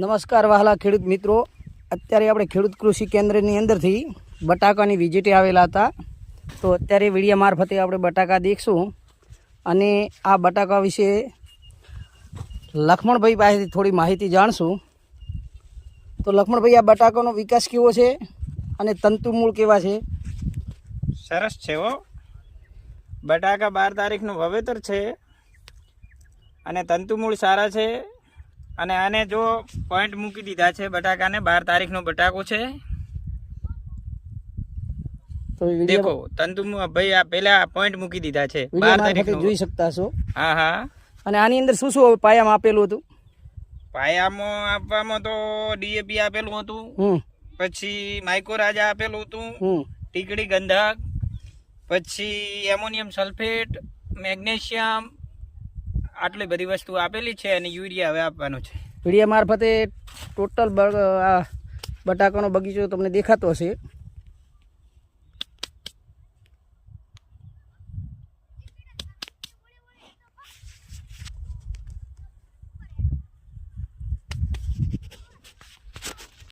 નમસ્કાર વહાલા ખેડૂત મિત્રો. અત્યારે આપણે ખેડૂત કૃષિ કેન્દ્રની અંદરથી બટાકાની વિઝિટે આવેલા હતા. તો અત્યારે વિડીયા મારફતે આપણે બટાકા દેખશું. અને આ બટાકા વિશે લખમણભાઈ પાસેથી થોડી માહિતી જાણશું. તો લખમણભાઈ, આ બટાકાનો વિકાસ કેવો છે અને તંતુ મૂળ કેવા છે? સરસ છે હો. બટાકા બાર તારીખનું વાવેતર છે અને તંતુમૂળ સારા છે. અને આને જો પોઈન્ટ મૂકી દીધા છે બટાકાને બાર તારીખનો બટાકો છે. દેખો તંતુ ભાઈ આ પેલા પોઈન્ટ મૂકી દીધા છે. બાર તારીખ જોઈ શકતા છો હા હા. અને આની અંદર શું શું પાયામાં આપેલું હતું? પાયામાં આપવામાં તો ડીએપી આપેલું હતું. પછી માઇકોરાજા આપેલું હતું. ટીકડી ગંધક. પછી એમોનિયમ સલ્ફેટ મેગ્નેશિયમ આટલી બધી વસ્તુ આપેલી છે અને યુરિયા હવે આપવાનું છે. યુરિયા મારફતે ટોટલ બટાકાનો બગીચો તમને દેખાતો હશે.